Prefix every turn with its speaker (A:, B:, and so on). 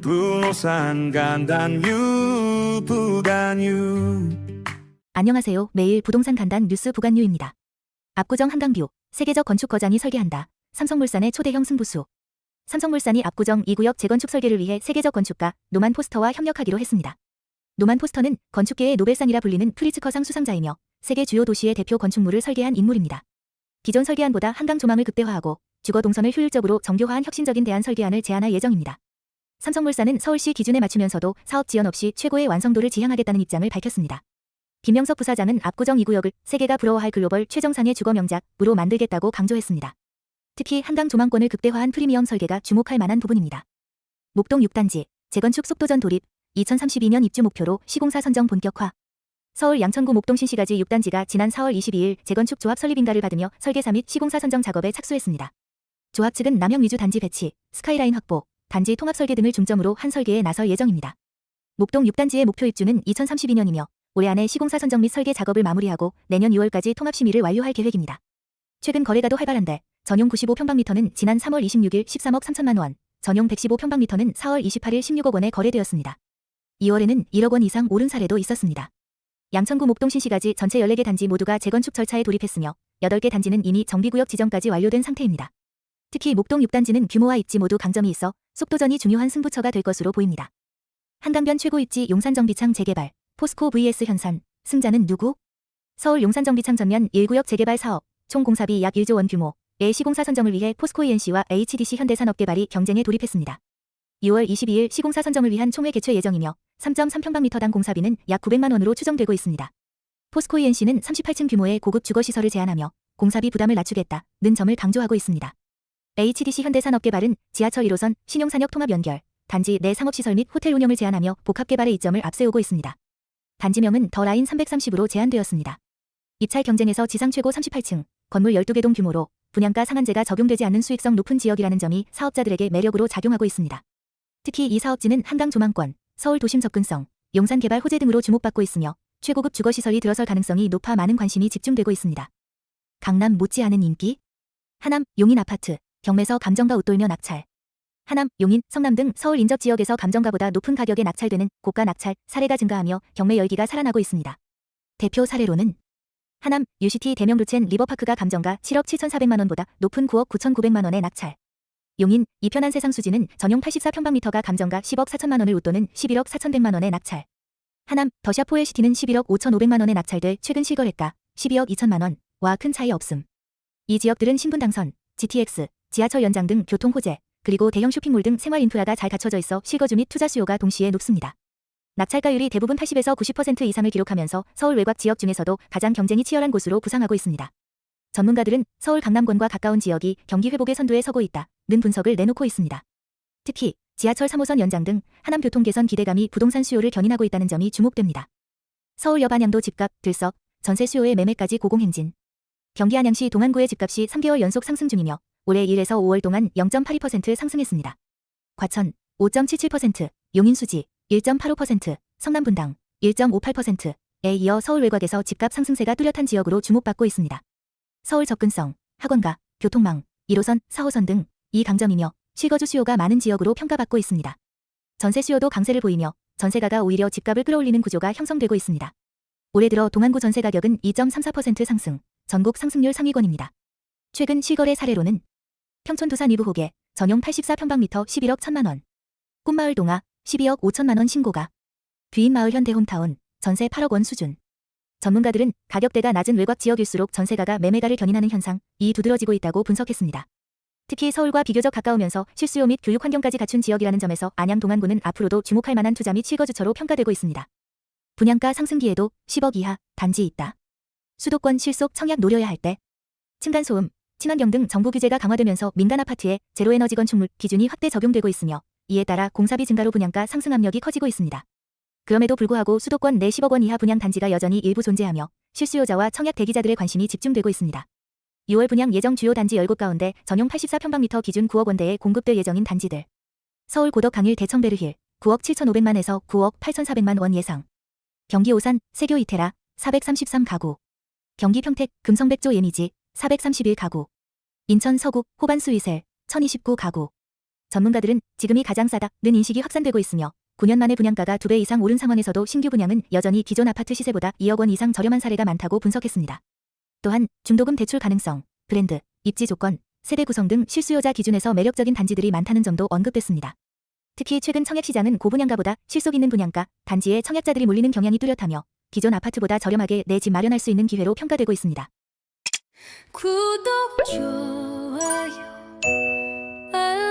A: 부산 간단유 부간유
B: 안녕하세요. 매일 부동산 간단 뉴스 부간뉴입니다. 압구정 한강뷰 세계적 건축 거장이 설계한다. 삼성물산의 초대형 승부수. 삼성물산이 압구정 2구역 재건축 설계를 위해 세계적 건축가 노만 포스터와 협력하기로 했습니다. 노만 포스터는 건축계의 노벨상이라 불리는 프리츠커상 수상자이며 세계 주요 도시의 대표 건축물을 설계한 인물입니다. 기존 설계안보다 한강 조망을 극대화하고 주거 동선을 효율적으로 정교화한 혁신적인 대안 설계안을 제안할 예정입니다. 삼성물산은 서울시 기준에 맞추면서도 사업 지연 없이 최고의 완성도를 지향하겠다는 입장을 밝혔습니다. 김명석 부사장은 압구정 2구역을 세계가 부러워할 글로벌 최정상의 주거 명작으로 만들겠다고 강조했습니다. 특히 한강 조망권을 극대화한 프리미엄 설계가 주목할 만한 부분입니다. 목동 6단지 재건축 속도전 돌입 2032년 입주 목표로 시공사 선정 본격화 서울 양천구 목동 신시가지 6단지가 지난 4월 22일 재건축 조합 설립 인가를 받으며 설계사 및 시공사 선정 작업에 착수했습니다. 조합 측은 남형 위주 단지 배치, 스카이라인 확보, 단지 통합 설계 등을 중점으로 한 설계에 나설 예정입니다. 목동 6단지의 목표 입주는 2032년이며 올해 안에 시공사 선정 및 설계 작업을 마무리하고 내년 6월까지 통합 심의를 완료할 계획입니다. 최근 거래가도 활발한데 전용 95평방미터는 지난 3월 26일 13억 3천만 원, 전용 115평방미터는 4월 28일 16억 원에 거래되었습니다. 2월에는 1억 원 이상 오른 사례도 있었습니다. 양천구 목동 신시가지 전체 14개 단지 모두가 재건축 절차에 돌입했으며 8개 단지는 이미 정비구역 지정까지 완료된 상태입니다. 특히 목동 6단지는 규모와 입지 모두 강점이 있어 속도전이 중요한 승부처가 될 것으로 보입니다. 한강변 최고 입지 용산정비창 재개발, 포스코 vs 현산, 승자는 누구? 서울 용산정비창 전면 1구역 재개발 사업, 총 공사비 약 1조 원 규모의 시공사 선정을 위해 포스코 ENC와 HDC 현대산업개발이 경쟁에 돌입했습니다. 6월 22일 시공사 선정을 위한 총회 개최 예정이며 3.3평방미터당 공사비는 약 900만 원으로 추정되고 있습니다. 포스코 ENC는 38층 규모의 고급 주거시설을 제안하며 공사비 부담을 낮추겠다는 점을 강조하고 있습니다. HDC 현대산업개발은 지하철 1호선 신용산역 통합 연결, 단지 내 상업시설 및 호텔 운영을 제안하며 복합개발의 이점을 앞세우고 있습니다. 단지명은 더 라인 330으로 제안되었습니다. 입찰 경쟁에서 지상 최고 38층, 건물 12개 동 규모로 분양가 상한제가 적용되지 않는 수익성 높은 지역이라는 점이 사업자들에게 매력으로 작용하고 있습니다. 특히 이 사업지는 한강 조망권, 서울 도심 접근성, 용산 개발 호재 등으로 주목받고 있으며 최고급 주거시설이 들어설 가능성이 높아 많은 관심이 집중되고 있습니다. 강남 못지않은 인기? 하남, 용인 아파트, 경매서 감정가 웃돌며 낙찰. 하남, 용인, 성남 등 서울 인접 지역에서 감정가보다 높은 가격에 낙찰되는 고가 낙찰 사례가 증가하며 경매 열기가 살아나고 있습니다. 대표 사례로는 하남, UCT 대명 루첸 리버파크가 감정가 7억 7,400만 원보다 높은 9억 9,900만 원에 낙찰. 용인, 이편한 세상 수지는 전용 84평방미터가 감정가 10억 4천만 원을 웃도는 11억 4,100만 원에 낙찰. 하남, 더샤 포엘 시티는 11억 5,500만 원에 낙찰돼 최근 실거래가 12억 2천만 원와 큰 차이 없음. 이 지역들은 신분 당선, GTX, 지하철 연장 등 교통 호재, 그리고 대형 쇼핑몰 등 생활 인프라가 잘 갖춰져 있어 실거주 및 투자 수요가 동시에 높습니다. 낙찰가율이 대부분 80에서 90% 이상을 기록하면서 서울 외곽 지역 중에서도 가장 경쟁이 치열한 곳으로 부상하고 있습니다. 전문가들은 서울 강남권과 가까운 지역이 경기 회복의 선두에 서고 있다는 분석을 내놓고 있습니다. 특히 지하철 3호선 연장 등 하남 교통 개선 기대감이 부동산 수요를 견인하고 있다는 점이 주목됩니다. 서울 여반양도 집값, 들썩, 전세 수요의 매매까지 고공행진. 경기 안양시 동안구의 집값이 3개월 연속 상승 중이며 올해 1에서 5월 동안 0.82% 상승했습니다. 과천 5.77%, 용인수지 1.85%, 성남분당 1.58%에 이어 서울 외곽에서 집값 상승세가 뚜렷한 지역으로 주목받고 있습니다. 서울 접근성, 학원가, 교통망, 1호선, 4호선 등 이 강점이며 실거주 수요가 많은 지역으로 평가받고 있습니다. 전세 수요도 강세를 보이며 전세가가 오히려 집값을 끌어올리는 구조가 형성되고 있습니다. 올해 들어 동안구 전세 가격은 2.34% 상승, 전국 상승률 상위권입니다. 최근 실거래 사례로는 평촌 두산 이부 호계 전용 84평방미터 11억 1천만 원. 꿈마을 동아 12억 5천만 원 신고가. 귀인마을 현대홈타운 전세 8억 원 수준. 전문가들은 가격대가 낮은 외곽 지역일수록 전세가가 매매가를 견인하는 현상 이 두드러지고 있다고 분석했습니다. 특히 서울과 비교적 가까우면서 실수요 및 교육 환경까지 갖춘 지역이라는 점에서 안양 동안구는 앞으로도 주목할 만한 투자 및 실거주처로 평가되고 있습니다. 분양가 상승기에도 10억 이하 단지 있다. 수도권 실속 청약 노려야 할 때. 층간소음, 친환경 등 정부 규제가 강화되면서 민간 아파트에 제로에너지 건축물 기준이 확대 적용되고 있으며 이에 따라 공사비 증가로 분양가 상승 압력이 커지고 있습니다. 그럼에도 불구하고 수도권 내 10억 원 이하 분양 단지가 여전히 일부 존재하며 실수요자와 청약 대기자들의 관심이 집중되고 있습니다. 6월 분양 예정 주요 단지 10곳 가운데 전용 84평방미터 기준 9억 원대에 공급될 예정인 단지들. 서울 고덕 강일 대청베르힐 9억 7,500만에서 9억 8,400만 원 예상. 경기 오산 세교 이테라 433 가구. 경기 평택 금성백조 예미지 431 가구. 인천 서구 호반수 이셀 1029 가구. 전문가들은 지금이 가장 싸다는 인식이 확산되고 있으며 9년 만에 분양가가 2배 이상 오른 상황에서도 신규 분양은 여전히 기존 아파트 시세보다 2억 원 이상 저렴한 사례가 많다고 분석했습니다. 또한 중도금 대출 가능성, 브랜드, 입지 조건, 세대 구성 등 실수요자 기준에서 매력적인 단지들이 많다는 점도 언급됐습니다. 특히 최근 청약 시장은 고분양가보다 실속 있는 분양가, 단지에 청약자들이 몰리는 경향이 뚜렷하며 기존 아파트보다 저렴하게 내 집 마련할 수 있는 기회로 평가되고 있습니다.
C: 구독, 좋아요, 알람